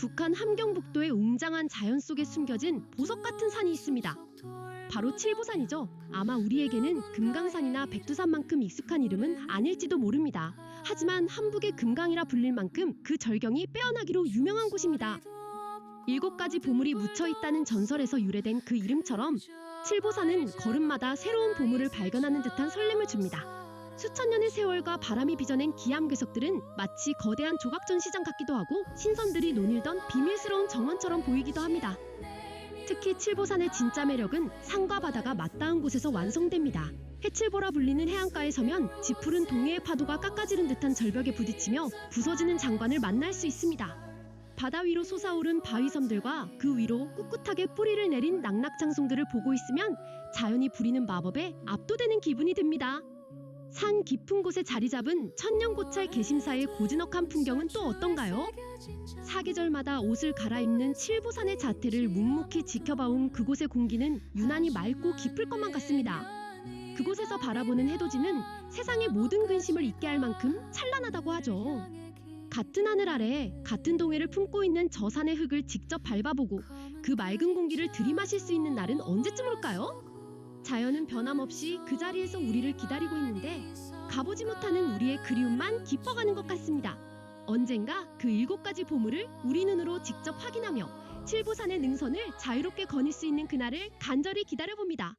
북한 함경북도의 웅장한 자연 속에 숨겨진 보석 같은 산이 있습니다. 바로 칠보산이죠. 아마 우리에게는 금강산이나 백두산만큼 익숙한 이름은 아닐지도 모릅니다. 하지만 한북의 금강이라 불릴 만큼 그 절경이 빼어나기로 유명한 곳입니다. 일곱 가지 보물이 묻혀 있다는 전설에서 유래된 그 이름처럼 칠보산은 걸음마다 새로운 보물을 발견하는 듯한 설렘을 줍니다. 수천 년의 세월과 바람이 빚어낸 기암 괴석들은 마치 거대한 조각전 시장 같기도 하고 신선들이 논일던 비밀스러운 정원처럼 보이기도 합니다. 특히 칠보산의 진짜 매력은 산과 바다가 맞닿은 곳에서 완성됩니다. 해칠보라 불리는 해안가에 서면 짙푸른 동해의 파도가 깎아지른 듯한 절벽에 부딪히며 부서지는 장관을 만날 수 있습니다. 바다 위로 솟아오른 바위섬들과 그 위로 꿋꿋하게 뿌리를 내린 낙낙장송들을 보고 있으면 자연이 부리는 마법에 압도되는 기분이 듭니다. 산 깊은 곳에 자리 잡은 천년고찰 개심사의 고즈넉한 풍경은 또 어떤가요? 사계절마다 옷을 갈아입는 칠보산의 자태를 묵묵히 지켜봐온 그곳의 공기는 유난히 맑고 깊을 것만 같습니다. 그곳에서 바라보는 해돋이는 세상의 모든 근심을 잊게 할 만큼 찬란하다고 하죠. 같은 하늘 아래 같은 동해를 품고 있는 저 산의 흙을 직접 밟아보고 그 맑은 공기를 들이마실 수 있는 날은 언제쯤 올까요? 자연은 변함없이 그 자리에서 우리를 기다리고 있는데 가보지 못하는 우리의 그리움만 깊어가는 것 같습니다. 언젠가 그 일곱 가지 보물을 우리 눈으로 직접 확인하며 칠보산의 능선을 자유롭게 거닐 수 있는 그날을 간절히 기다려봅니다.